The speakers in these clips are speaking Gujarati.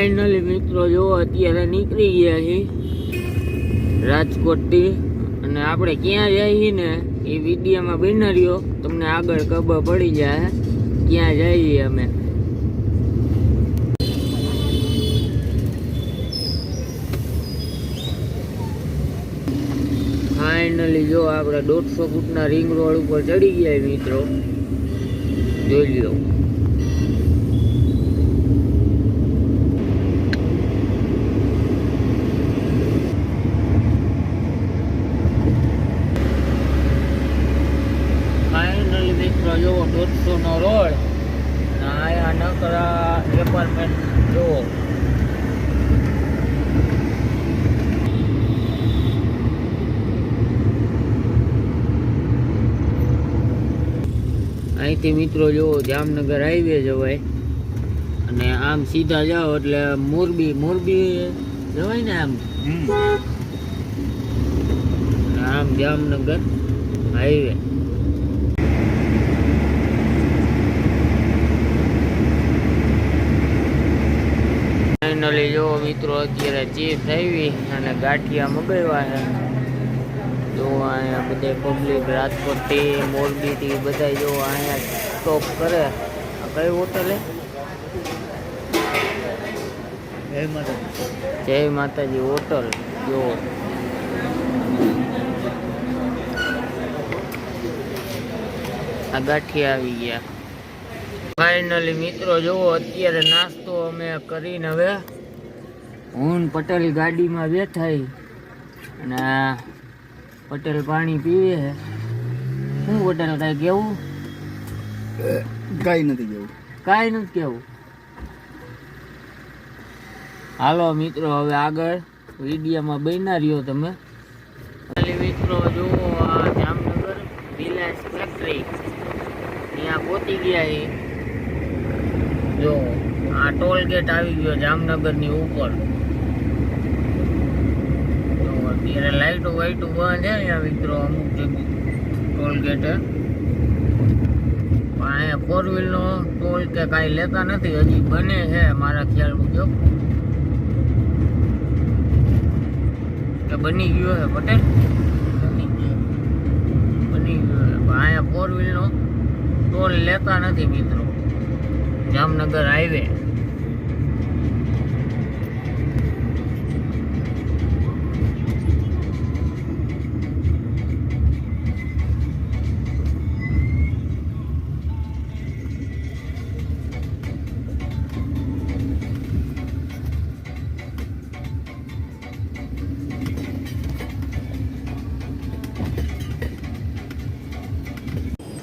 ફાઇનલી મિત્રો, જો અત્યારે નીકળી ગયા છે રાજકોટથી અને આપણે ક્યાં જઈએ ને, એ વિડીયોમાં બિનર્યો, તમને આગળ ખબર પડી જાય ક્યાં જઈએ અમે. ફાઇનલી જો આપણે દોઢસો ફૂટના રિંગ રોડ ઉપર ચડી ગયા મિત્રો. જોઈ લ્યો ફાઇનલી મિત્રો જો દોઢસો નો રોડ અને આયા નકરા એપાર્ટમેન્ટ જો અહીંથી મિત્રો જુઓ જામનગર હાઈવે જવાય અને આમ સીધા જાઓ એટલે મોરબી મોરબી જવાય ને આમ? આમ જામનગર હાઈવે. ફાઇનલી જો મિત્રો અત્યારે ચીપ્સ આવી અને ગાંઠિયા મગાવ્યા છે. જો અહીંયા બધે પબ્લિક રાજકોટથી મોરબીથી બધા જો અહીંયા સ્ટોપ કરે. આ કઈ હોટલ જય માતાજી. હોટલ જો આ ગાંઠિયા આવી ગયા. ફાઇનલી મિત્રો જુઓ અત્યારે નાસ્તો અમે કરીને હવે હું પટેલ ગાડીમાં બેઠાઈ. અને પટેલ પાણી પીવે છે. શું પટેલ કાંઈ કેવું? કઈ નથી કેવું. કાંઈ નથી કેવું. હાલો મિત્રો હવે આગળ વિડીયામાં બન્યા રહ્યો તમે. મિત્રો જુઓ આ જામનગર રિલાયન્સ ફેક્ટરી ત્યાં પહોંચી ગયા એ. જો આ ટોલ ગેટ આવી ગયો જામનગરની ઉપર જો લાઈટો વાઈટો બંધ છે અહીંયા મિત્રો, અમુક જગ્યાએ. ટોલ ગેટે પણ અહીંયા ફોર વ્હીલનો ટોલ કે કાંઈ લેતા નથી, હજી બને છે મારા ખ્યાલ મુજબ. કે બની ગયો છે પટેલ? બની ગયો પણ અહીંયા ફોર વ્હીલનો ટોલ લેતા નથી મિત્રો. જામનગર હાઈવે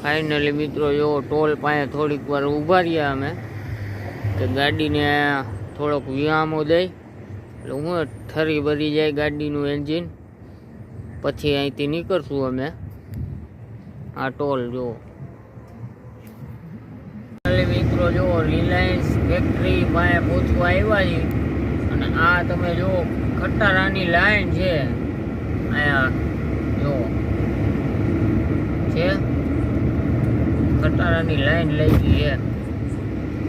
ફાઇનલી મિત્રો, જો ટોલ પાસે થોડીક વાર ઊભા રહ્યા અમે કે ગાડીને થોડોક વિયામો દઈ, એટલે હું ઠરી ભરી જાય ગાડીનું એન્જિન પછી અહીંથી નીકળશું અમે. આ ટોલ, જો. મિત્રો, જો રિલાયન્સ ફેક્ટરી પાસે પહોંચવા આવ્યા છે અને આ તમે જો ખટારાની લાઈન છે, અહીંયા, જો, છે. ખટારાની લાઈન લઈ ગઈ છે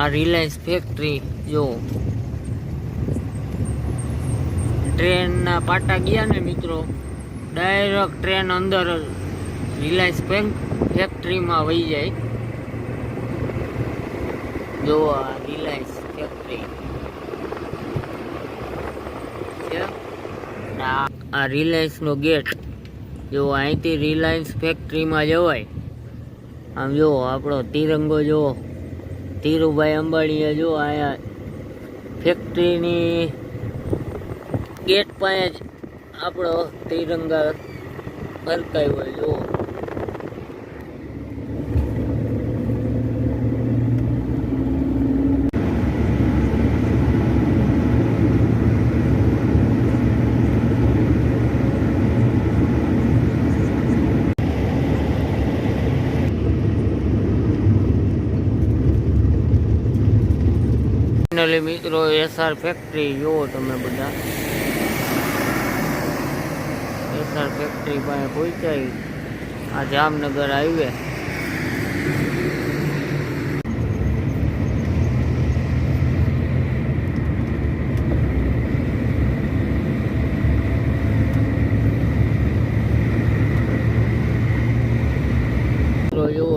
આ રિલાયન્સ ફેક્ટરી, જો. ટ્રેનના પાટા ગયા ને મિત્રો, ડાયરેક્ટ ટ્રેન અંદર રિલાયન્સ ફેક્ટરીમાં વહી જાય. જો આ રિલાયન્સ ફેક્ટરી. આ રિલાયન્સનો ગેટ, જો અહીંથી રિલાયન્સ ફેક્ટરીમાં જવાય આમ જો આપણો તિરંગો જો ધીરુભાઈ અંબાણીએ જો અહીંયા ફેક્ટરીની ગેટ પાસે જ આપણો તિરંગા ફરકાયો હોય મિત્રો એસઆર ફેક્ટરી જુઓ તમે બધા. એસઆર ફેક્ટરી પાસે પહોંચાઈ આ જામનગર હાઈવે.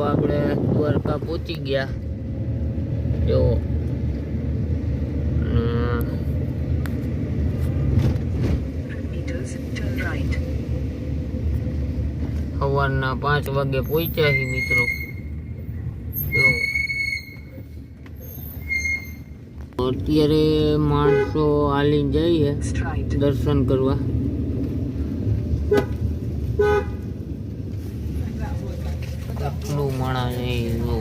આપણે દ્વારકા પહોંચી ગયા. જો સવારના પાંચ વાગે પહોંચ્યા છે મિત્રો. અત્યારે માણસો હાલીને જઈએ, દર્શન કરવા. કેટલું માણસ છે એ જો.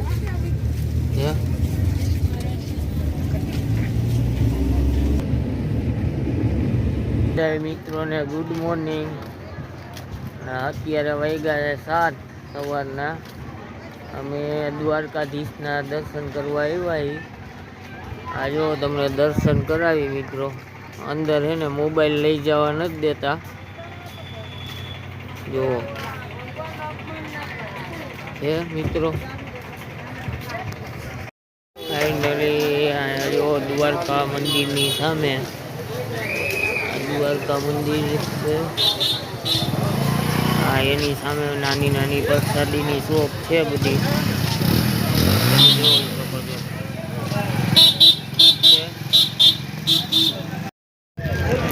હે? જય મિત્રોને ગુડ મોર્નિંગ અત્યારે વાગ્યા છે સાત સવારના. અમે દ્વારકાધીશના દર્શન કરવા આવ્યા આજો તમને દર્શન કરાવી મિત્રો. અંદર હે ને મોબાઈલ લઈ જવા નથી દેતા. જો. હે મિત્રો. ફાઇનલી દ્વારકા મંદિરની સામે. દ્વારકા મંદિર છે. હા, એની સામે નાની નાની પ્રસાદીની શોપ છે બધી.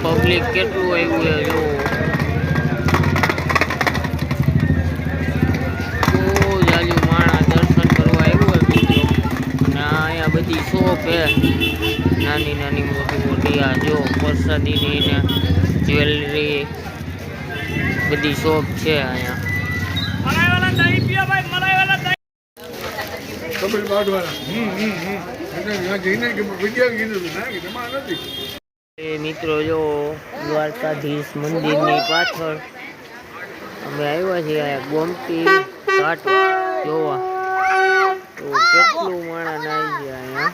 પબ્લિક કેટલું આવ્યું છે જો બધી શોપ છે. નાની નાની મોટી મોટી, આ જો પ્રસાદીની ને જ્વેલરી. બધી શોપ છે અહીંયા. કપિલ એ મિત્રો જો, દ્વારકાધીશ મંદિરની પાછળ અમે આવ્યા છીએ ગોમતી ઘાટ જોવા. તો કેટલું માણસ આવી છે અહીંયા?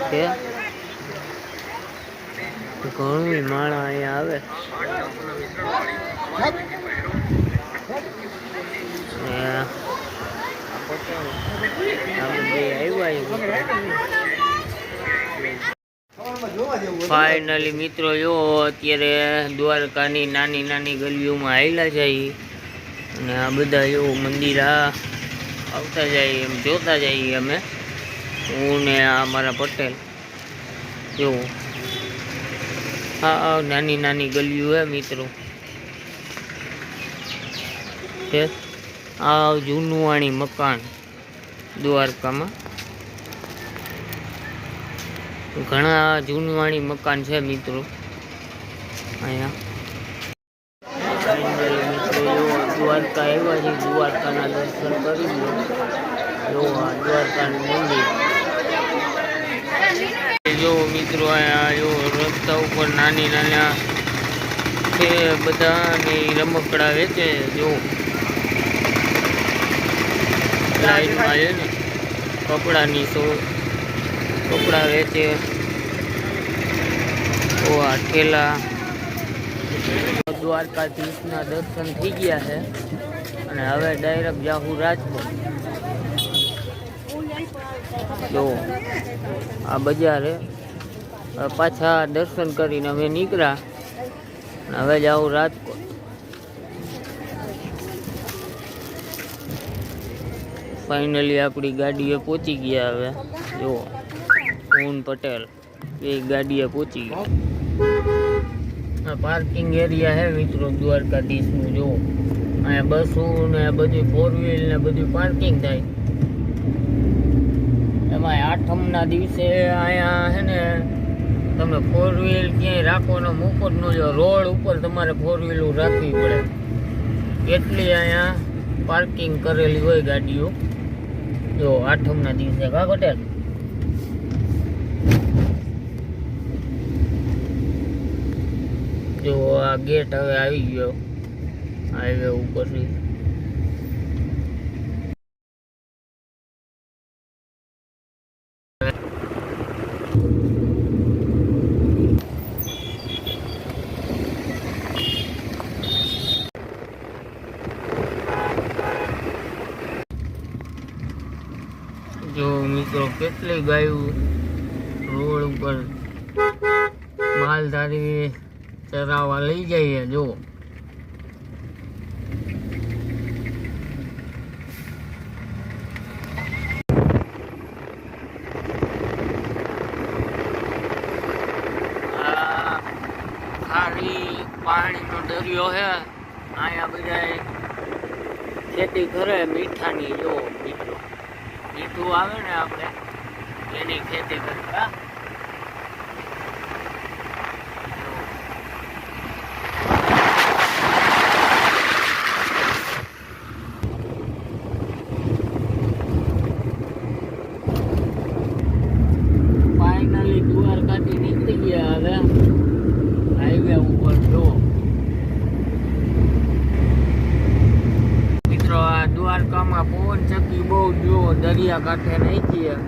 તો ઘણું માણસ અહીંયા આવે. ફાઇનલી મિત્રો, જો, અત્યારે દ્વારકાની નાની નાની ગલીઓમાં આવેલા જાય અને આ બધા એવું મંદિર આવતા જાય, એમ જોતા જઈએ અમે. હું ને આ મારા પટેલ. જો. આ નાની નાની ગલીઓ હે મિત્રો. આ જૂનવાણી મકાન દ્વારકામાં. ઘણા જૂનવાણી મકાન છે મિત્રો. અહીંયા. દ્વારકા આવ્યા છે. દ્વારકાના દર્શન કરી લો દ્વારકાનું મંદિર. જો મિત્રો, અહીંયા રસ્તા ઉપર નાની નાના છે બધા ને રમકડા વેચે જો. લાઈનમાં છે ને, કપડાની શો, કપડા વેચે. ઓ, આ ઠેલા. દ્વારકાધીશના દર્શન થઈ ગયા છે. અને હવે ડાયરેક્ટ જાહુ રાજકોટ જો, આ બજાર પાછા દર્શન કરીને અમે નીકળ્યા. હવે જાઉં રાજકોટ ફાઇનલી આપણી ગાડીએ પહોંચી ગયા હવે. જો હું પટેલ, એ ગાડીએ પહોંચી ગયા. પાર્કિંગ એરિયા હે મિત્રો, દ્વારકાધીશનું, જો. અહીંયા બસો ને બધી ફોર વ્હીલ ને બધું પાર્કિંગ થાય. એમાં આઠમના દિવસે અહીંયા છે ને, તમે ફોર વ્હીલ ક્યાંય રાખવાનો મૂકો જ ન જો, રોડ ઉપર તમારે ફોર વ્હીલું રાખવી પડે. એટલી અહીંયા પાર્કિંગ કરેલી હોય ગાડીઓ. જો આઠમના દિવસે કા પટેલ જો આ ગેટ હવે આવી ગયો. હાઈવે ઉપરથી. કેટલી ગાયું રોડ ઉપર માલધારી ચરાવવા લઈ જઈએ, જો. પાણીનો દરિયો છે અહીંયા બધા ખેતી કરે મીઠાની, જો, મીઠું. મીઠું આવે ને આપણે? એની ખેતી કરતા દ્વારકામાં પવન ચક્કી બહુ જો દરિયા કાંઠે નાખીએ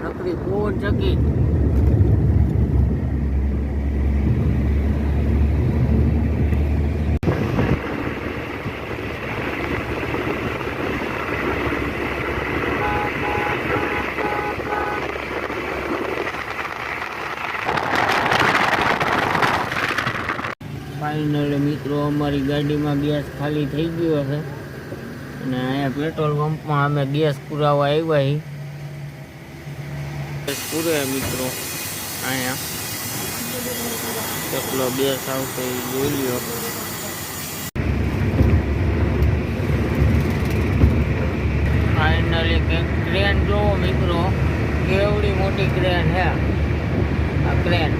નકરી પવન ચકી ફાઇનલ મિત્રો, અમારી ગાડીમાં ગેસ ખાલી થઈ ગયો છે. અને અહીંયા પેટ્રોલ પંપમાં અમે ગેસ પુરાવા આવ્યા છીએ. પૂરે મિત્રો. અહીંયા. કેટલો બે આવશે એ જોઈ લ્યો ફાઇનલી કંઈક ક્રેન જોવો મિત્રો. કેવડી મોટી ક્રેન હે આ ક્રેન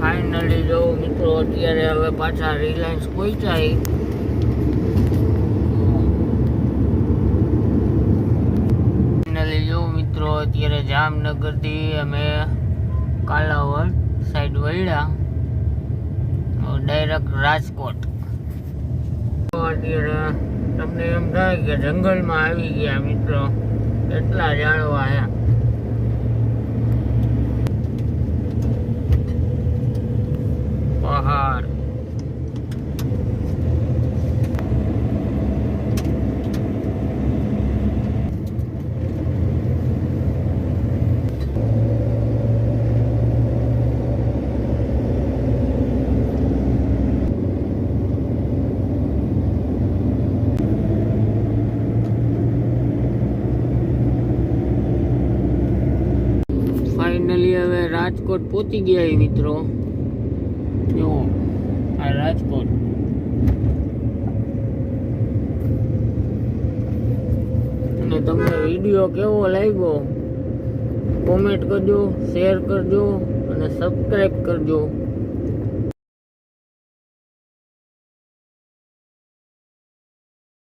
ફાઇનલી જો મિત્રો અત્યારે હવે પાછા રિલાયન્સ પહોંચાય જો મિત્રો, અત્યારે જામનગરથી અમે કાલાવડ સાઈડ વળ્યા. ડાયરેક્ટ રાજકોટ. અત્યારે તમને એમ થાય કે જંગલમાં આવી ગયા મિત્રો. એટલા જાણવા હે પહાડ ફાઇનલી હવે રાજકોટ પહોંચી ગયા એ મિત્રો. જો, આ રાજકોટ. અને તમને વીડિયો કેવો લાગ્યો? કોમેન્ટ કરજો શેર કરજો અને સબસ્ક્રાઈબ કરજો.